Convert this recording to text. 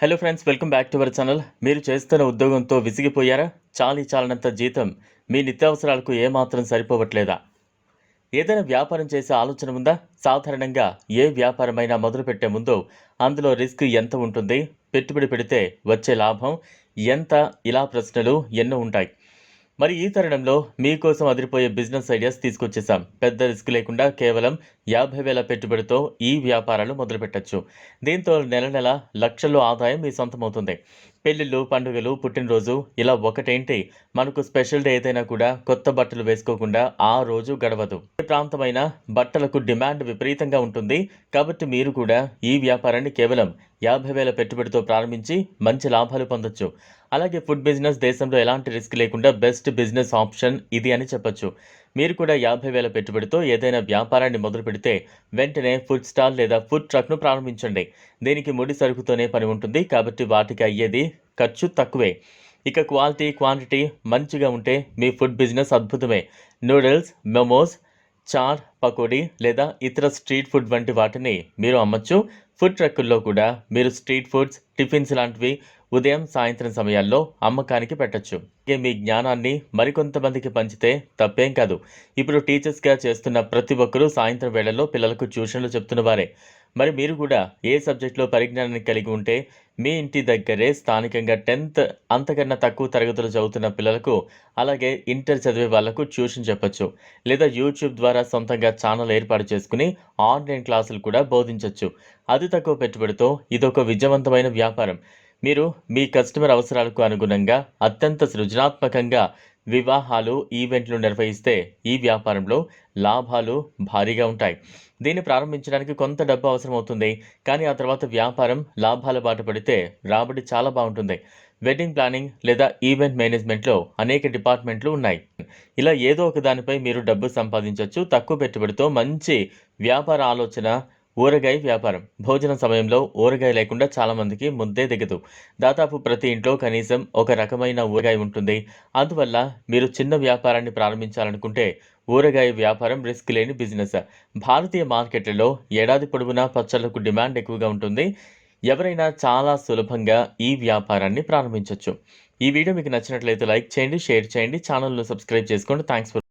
Hello friends welcome back to our channel మీరు చేస్తున్న ఉద్యోగంతో విసిగిపోయారా? చాలీ చాలనంత జీతం మీ నిత్యావసరాలకు ఏమాత్రం సరిపోవట్లేదా? ఏదైనా వ్యాపారం చేసే ఆలోచన ఉందా? సాధారణంగా ఏ వ్యాపారమైనా మొదలుపెట్టే ముందు అందులో రిస్క్ ఎంత ఉంటుంది? పెట్టుబడి పెడితే వచ్చే లాభం ఎంత? ఇలా ప్రశ్నలు ఎన్నో ఉంటాయి. మరి ఈ తరుణంలో మీకోసం అదిరిపోయే బిజినెస్ ఐడియాస్ తీసుకొచ్చేసాం పెద్ద రిస్క్ లేకుండా కేవలం యాభై వేల పెట్టుబడితో ఈ వ్యాపారాలు మొదలుపెట్టచ్చు. దీంతో నెల నెల లక్షల్లో ఆదాయం మీ సొంతమవుతుంది. పెళ్ళిళ్ళు పండుగలు పుట్టినరోజు ఇలా ఒకటేంటి? మనకు స్పెషల్ డే ఏదైనా కూడా కొత్త బట్టలు వేసుకోకుండా ఆ రోజు గడవదు. ఏ ప్రాంతమైన బట్టలకు డిమాండ్ విపరీతంగా ఉంటుంది. కాబట్టి మీరు కూడా ఈ వ్యాపారాన్ని కేవలం యాభై వేల పెట్టుబడితో ప్రారంభించి మంచి లాభాలు పొందొచ్చు. అలాగే ఫుడ్ బిజినెస్ దేశంలో ఎలాంటి రిస్క్ లేకుండా బెస్ట్ బిజినెస్ ఆప్షన్ ఇది అని చెప్పొచ్చు. మీరు కూడా యాభై వేల పెట్టుబడితో ఏదైనా వ్యాపారాన్ని మొదలు పెడితే వెంటనే ఫుడ్ స్టాల్ లేదా ఫుడ్ ట్రక్ను ప్రారంభించండి. దీనికి ముడి సరుకుతోనే పని ఉంటుంది. కాబట్టి వాటికి అయ్యేది ఖర్చు తక్కువే. ఇక క్వాలిటీ క్వాంటిటీ మంచిగా ఉంటే మీ ఫుడ్ బిజినెస్ అద్భుతమే. నూడిల్స్ మెమోస్ చాట్ పకోడీ లేదా ఇతర స్ట్రీట్ ఫుడ్ వంటి వాటిని మీరు అమ్మచ్చు. ఫుడ్ ట్రక్కుల్లో కూడా మీరు స్ట్రీట్ ఫుడ్స్ టిఫిన్స్ లాంటివి ఉదయం సాయంత్రం సమయాల్లో అమ్మకానికి పెట్టచ్చు. అలాగే మీ జ్ఞానాన్ని మరికొంతమందికి పంచితే తప్పేం కాదు. ఇప్పుడు టీచర్స్గా చేస్తున్న ప్రతి ఒక్కరూ సాయంత్రం వేళల్లో పిల్లలకు ట్యూషన్లు చెప్తున్న వారే. మరి మీరు కూడా ఏ సబ్జెక్టులో పరిజ్ఞానాన్ని కలిగి ఉంటే మీ ఇంటి దగ్గరే స్థానికంగా టెన్త్ అంతకన్నా తక్కువ తరగతులు చదువుతున్న పిల్లలకు అలాగే ఇంటర్ చదివే వాళ్ళకు ట్యూషన్ చెప్పొచ్చు. లేదా యూట్యూబ్ ద్వారా సొంతంగా ఛానల్ ఏర్పాటు చేసుకుని ఆన్లైన్ క్లాసులు కూడా బోధించవచ్చు అతి తక్కువ పెట్టుబడితో ఇదొక విజయవంతమైన వ్యాపారం. మీరు మీ కస్టమర్ అవసరాలకు అనుగుణంగా అత్యంత సృజనాత్మకంగా వివాహాలు ఈవెంట్లు నిర్వహిస్తే ఈ వ్యాపారంలో లాభాలు భారీగా ఉంటాయి. దీన్ని ప్రారంభించడానికి కొంత డబ్బు అవసరం అవుతుంది కానీ ఆ తర్వాత వ్యాపారం లాభాల బాట పడితే రాబడి చాలా బాగుంటుంది. వెడ్డింగ్ ప్లానింగ్ లేదా ఈవెంట్ మేనేజ్మెంట్లో అనేక డిపార్ట్మెంట్లు ఉన్నాయి. ఇలా ఏదో ఒక దానిపై మీరు డబ్బు సంపాదించవచ్చు తక్కువ పెట్టుబడితో మంచి వ్యాపార ఆలోచన ఊరగాయ వ్యాపారం. భోజన సమయంలో ఊరగాయ లేకుండా చాలామందికి ముద్దే దిగదు. దాదాపు ప్రతి ఇంట్లో కనీసం ఒక రకమైన ఊరగాయ ఉంటుంది. అందువల్ల మీరు చిన్న వ్యాపారాన్ని ప్రారంభించాలనుకుంటే ఊరగాయ వ్యాపారం రిస్క్ లేని బిజినెస్. భారతీయ మార్కెట్లలో ఏడాది పొడవునా పచ్చళ్ళకు డిమాండ్ ఎక్కువగా ఉంటుంది. ఎవరైనా చాలా సులభంగా ఈ వ్యాపారాన్ని ప్రారంభించవచ్చు ఈ వీడియో మీకు నచ్చినట్లయితే లైక్ చేయండి షేర్ చేయండి ఛానల్ను సబ్స్క్రైబ్ చేసుకోండి. Thanks for